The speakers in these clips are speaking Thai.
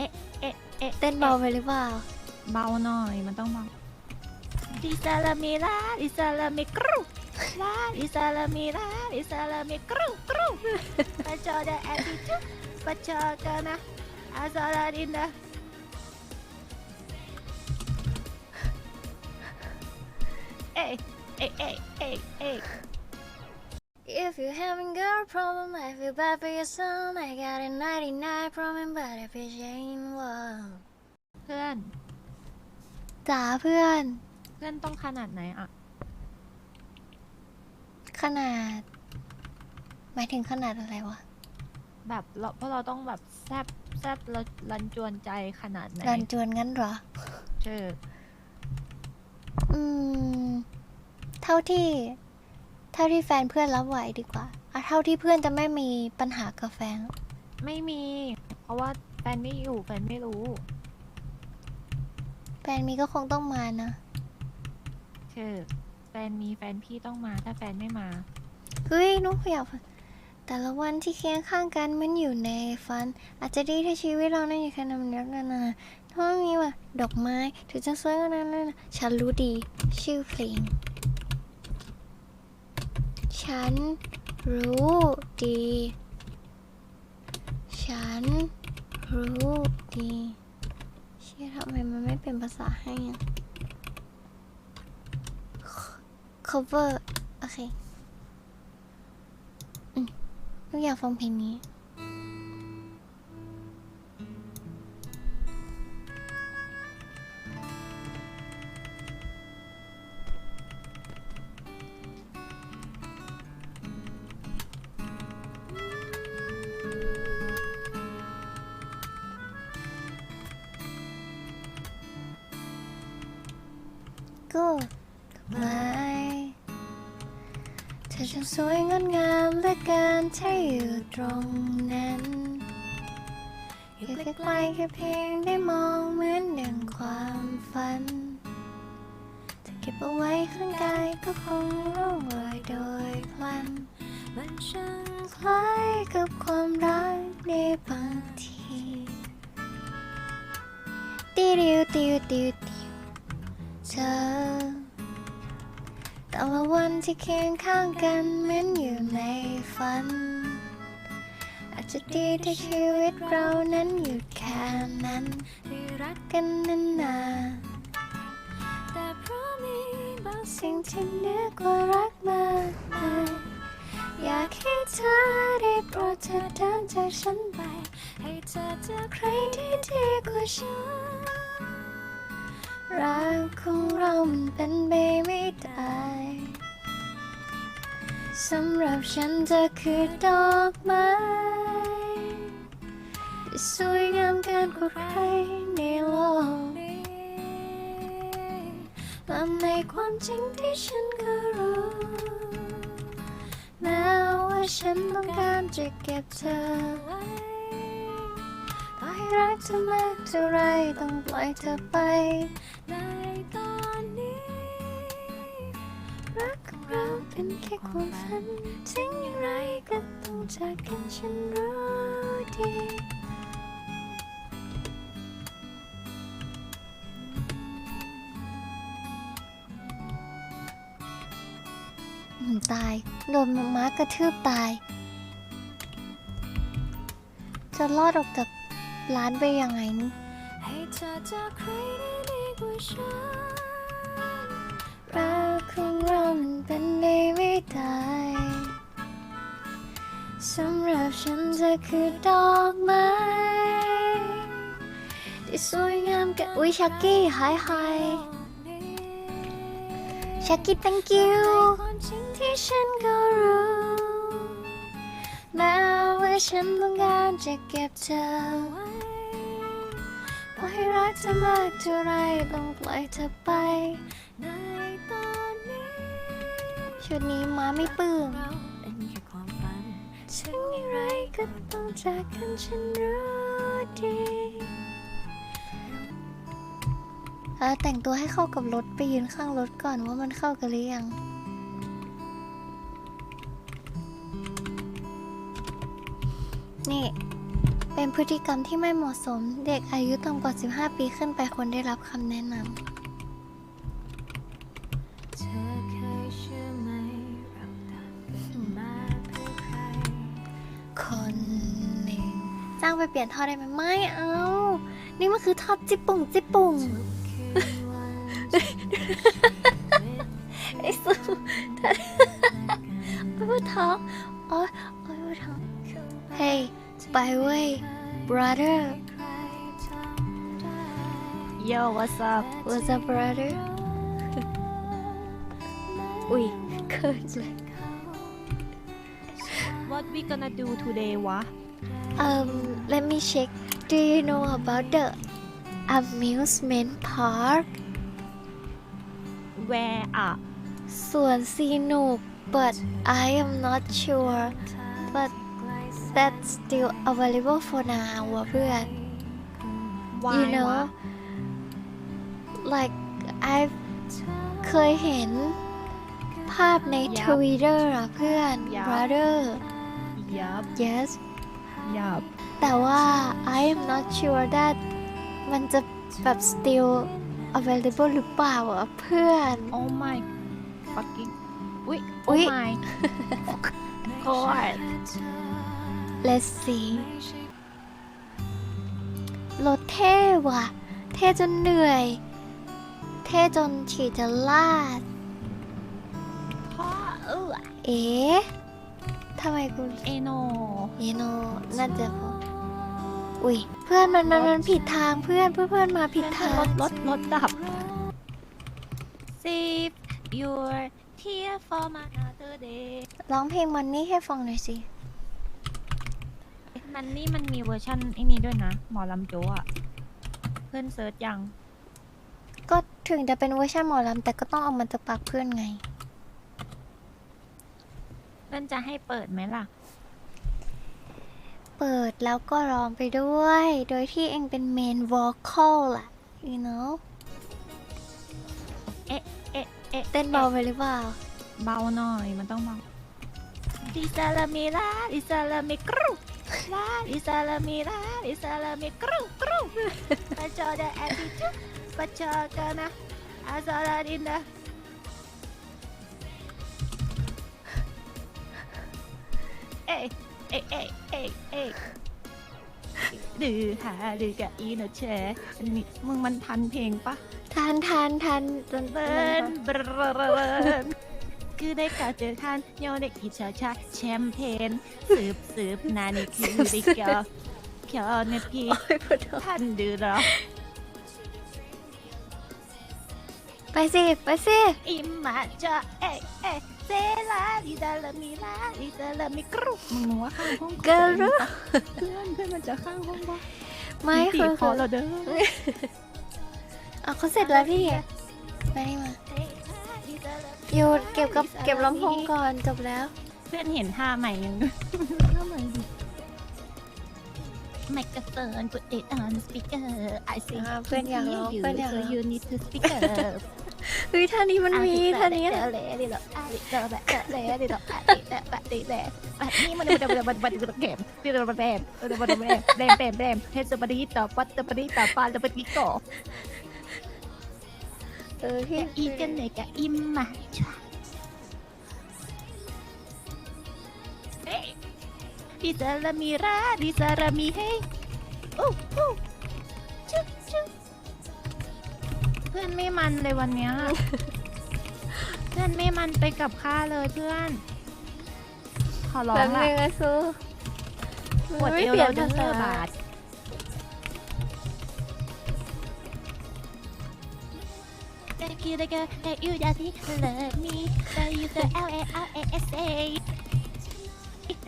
อ๊ะเอ๊ะเอ๊ะเต้นเบาไปหรือเปล่า เบาหน่อยมันต้องเบาดิซาลามิลาดิซาลามิกรูลาดิซาลามิลาดิซาลามิกรูกรูปะจอดาแอติจูปะจอกานะอาซาลาดินดาเอ๊ะเอ๊ะเอ๊ะเอ๊ะเอ๊ะ If you having girl problem, I feel bad for your son. I got a 99 problem, but if it ain't one. เพื่อนจ๋าเพื่อน เพื่อนต้องขนาดไหนอะขนาด หมายถึงขนาดอะไรวะ แบบเราเพราะเราต้องแบบแซบแซบแล้วรันจวนใจขนาดไหนรันจวนงั้นเหรอเชื่ออืม เท่าที่ เท่าที่แฟนเพื่อนรับไหวดีกว่าอะเท่าที่เพื่อนจะไม่มีปัญหากับแฟน ไม่มี เพราะว่าแฟนไม่อยู่แฟนไม่รู้ แฟนมีก็คงต้องมานะ เชื่อแฟนมีแฟนพี่ต้องมาถ้าแฟนไม่มา เฮ้ยนุ๊กอยากฟังแต่ละวันที่เคียงข้างกันมันอยู่ในฝัน อาจจะดีถ้าชีวิตเรานั้นอยู่แค่นั้นเดียวกันนะถ้าไม่มีว่าดอกไม้ถึงจะสวยกว่านั้นเลยนะฉันรู้ดี ชื่อเพลง ฉันรู้ดี ฉันรู้ดีเชื่อทำไมมันไม่เป็นภาษาให้อะ cover โอเคลูกอยากฟังเพลงนี้ ก็ไม่เธอช่างสวยงดงามเหลือเกินถ้าอยู่ตรงนั้นอยู่ใกล้ๆแค่เพียงได้มองเหมือนหนึ่งความฝันถ้าเก็บเอาไว้ข้างกายก็คงร่วงโรยโดยพลันมันช่างคล้ายกับความรักในบางทีติวติวติวติวเธอ แต่ละวันที่เคียงข้างกันเหมือนอยู่ในฝัน อาจจะดีถ้าชีวิตเรานั้นหยุดแค่นั้นได้รักกันนานๆแต่เพราะมีบางสิ่งที่เหนือกว่ารักมากมายอยากให้เธอได้โปรดเธอเดินจากฉันไป ให้เธอเจอใครที่ดีกว่าฉันรักของเรามันเป็นไปไม่ได้ สำหรับฉันเธอคือดอกไม้ที่สวยงามเกินกว่าใครในโลกนี้และในความจริงที่ฉันก็รู้แม้ว่าฉันต้องการจะเก็บเธอไว้ต่อให้รักเธอมากเท่าไรต้องปล่อยเธอไปในตอนนี้รักของเรา เป็นแค่ความฝันถึงอย่างไรก็ต้องจากกันฉันรู้ดีอืมตาย โดนมาม้ากระทืบตาย จะรอดออกจากร้านไปยังไงนี่ให้เธอเจอใครได้ดีกว่าฉันรักของเรามันเป็นได้ไม่ได้ สำหรับฉันเธอคือดอกไม้ที่สวยงามกันอุ้ยชักกี้หายหายชักกี้ thank you ที่ฉันก็รู้แม้ว่าฉันต้องการจะเก็บเธอไว้ปล่อให้รักเธอมากเท่าไรต้องปล่อยเธอไปในตอนนี้ชุดนี้ม้าไม่ปื้ม ถึงอย่างไรก็ต้องจากกันฉันรู้ดีเออแต่งตัวให้เข้ากับรถไปยืนข้างรถก่อนว่ามันเข้ากันหรือยังนี่ เป็นพฤติกรรมที่ไม่เหมาะสม เด็กอายุต่ำกว่า 15 ปีขึ้นไปควรได้รับคำแนะนเางไปเปลี่ยนท่อได้ไหมไม่เอา นี่มันคือท่อจิบปุ่งจิบปุ่งทุกคืนวันไอ้สูไม่พูดท้องโอ๊ยโอ๊ยพูดท้อง Hey ไปเว้ย brother Yo what's up what's up brother อุ้ยเคินเลย What we gonna do today วะ Um, let me check. Do you know about the amusement park? Where อะสวนสนุก but I am not sure but that's still available for now ว่ะเพื่อน Why you know วะ like I've เคยเห็นภาพใน Yup. Twitter อะเพื่อน Yup. brother Yup yes Yup แต่ว่า I am not sure that มันจะแบบ still available หรือเปล่าอะเพื่อน Oh my fucking อุ๊ยอุ๊ Oh ย my God let's see รถเท่ว่ะ เท่จนเหนื่อย เท่จนฉีดจะลาด พ่อเออเอ๊ะ ทำไมกูเอโนเยโนน่าจะพออุ้ยเพื่อนมันมันมันผิดทางเพื่อนเพื่อนเพื่อนมาผิดทางรถรถรถดับ Save your tear for another day ร้องเพลงมันนี่ให้ฟังหน่อยสิ มันนี่มันมีเวอร์ชันไอ้นี้ด้วยนะ หมอลำโจอะเพื่อนเซิร์ชยัง ก็ถึงจะเป็นเวอร์ชันหมอลำแต่ก็ต้องเอามันจากปากเพื่อนไง เพื่อนจะให้เปิดไหมล่ะ เปิดแล้วก็ร้องไปด้วย โดยที่เองเป็นเมนวอลคอลล่ะ you know เอ๊ะเอ๊ะเอ๊ะเต้นเบาไปหรือเปล่า เบาหน่อยมันต้องเบาดิซาลามิลาดิซาลามิกรูลาดิซาลามิลาดิซาลามิกรูกรูปัจจอดแอติจูปัจจอกันนะอาซาลาดินนะเอ๊ะเอ๊ะเอ๊ะเอ๊ะเอ๊ะดื้อหาดื้อกับอีโนเชอันนี้มึงมันทันเพลงปะทันทันทันจนเบิร์นเบิร์นคือได้กล่าวเจอคันโยเด็กที่ชาชาแชมเปญสืบสืบนานี่คือดิเกียวเขียวเนี่ยพี่ท่านดื้อเหรอไปสิ ไปสิ อิมมาจะเอะเอะ เซลาดิดาลามิลาดิดาลามิกรุมึงมึงว่าข้างห้องเกิร์ลเพื่อนเพื่อนมันจะข้างห้องปะไม่ตีคือคอคือเราเด้อเอาเขาเสร็จแล้วพี่ไปนี่มาโยนเก็บกับเก็บลำโพงก่อนจบแล้วเพื่อนเห็นท่าใหม่ยังท่าใหม่ดิไมโครโฟน put it on speaker I say อ่าเพื่อนอยากร้อง you เพื่อนอยากร้อง so you need to speaker เฮ้ยท่านี้มันมีท่านี้เละดิหรอดิเจอแบบเละดิหรอดิเละแบบดิเละแบบนี้มันมันมันมันมันมันเกมดิมันมันแบมมันมันแบมแบมแบมแบมเทสปาริตต่อปัตตปาริตต่อปาลปาริโกเออพี่อีกันไหนกับอิมมาดิซาลามีราดิซาลามีเฮอู้อู้ชุ พื่อนไม่มันเลยวันเนี้ย เพื่อนไม่มันไปกับข้าเลยเพื่อน ขอร้อแบบงละนึงอะซูปวดไม่เอวเปลี่ยเรานเด้ภาอษาบาท Thank you, the girl that you just love me. That you the L A L A S A.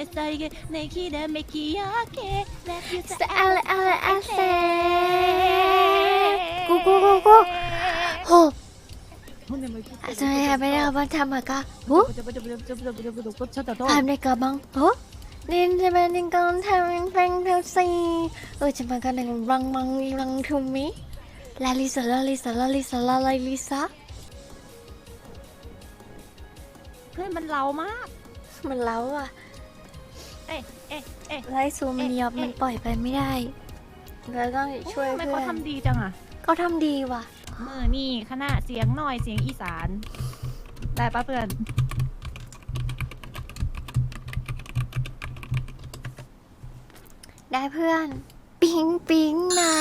It's like the key that make you okay. That you the เอลเอลเอลเซกูกูกูกูโหอาจจะไม่ไม่ได้บังทำอะกะหูทำได้กะบังโหนินจะเป็นนิงกอนทำเป็นเทลซีเออจะมากันหนึ่งรังมังรังทูมิลาลิซาลาลิซาลาลิซาลาลิซาเพื่อนมันเล้ามาก มันเล้าอะเอ้ยเอ๊ะเอ๊ะ ไล่ซูมเนียบมันปล่อยไปไม่ได้เราต้องช่วยทำไมเพื่เขาอนทำดีจังอะ เขาทำดีว่ะ มือนี่คณะเสียงหน่อยเสียงอีสาน ได้ปะเพื่อน ได้เพื่อน ปิ๊งปิ๊งนะ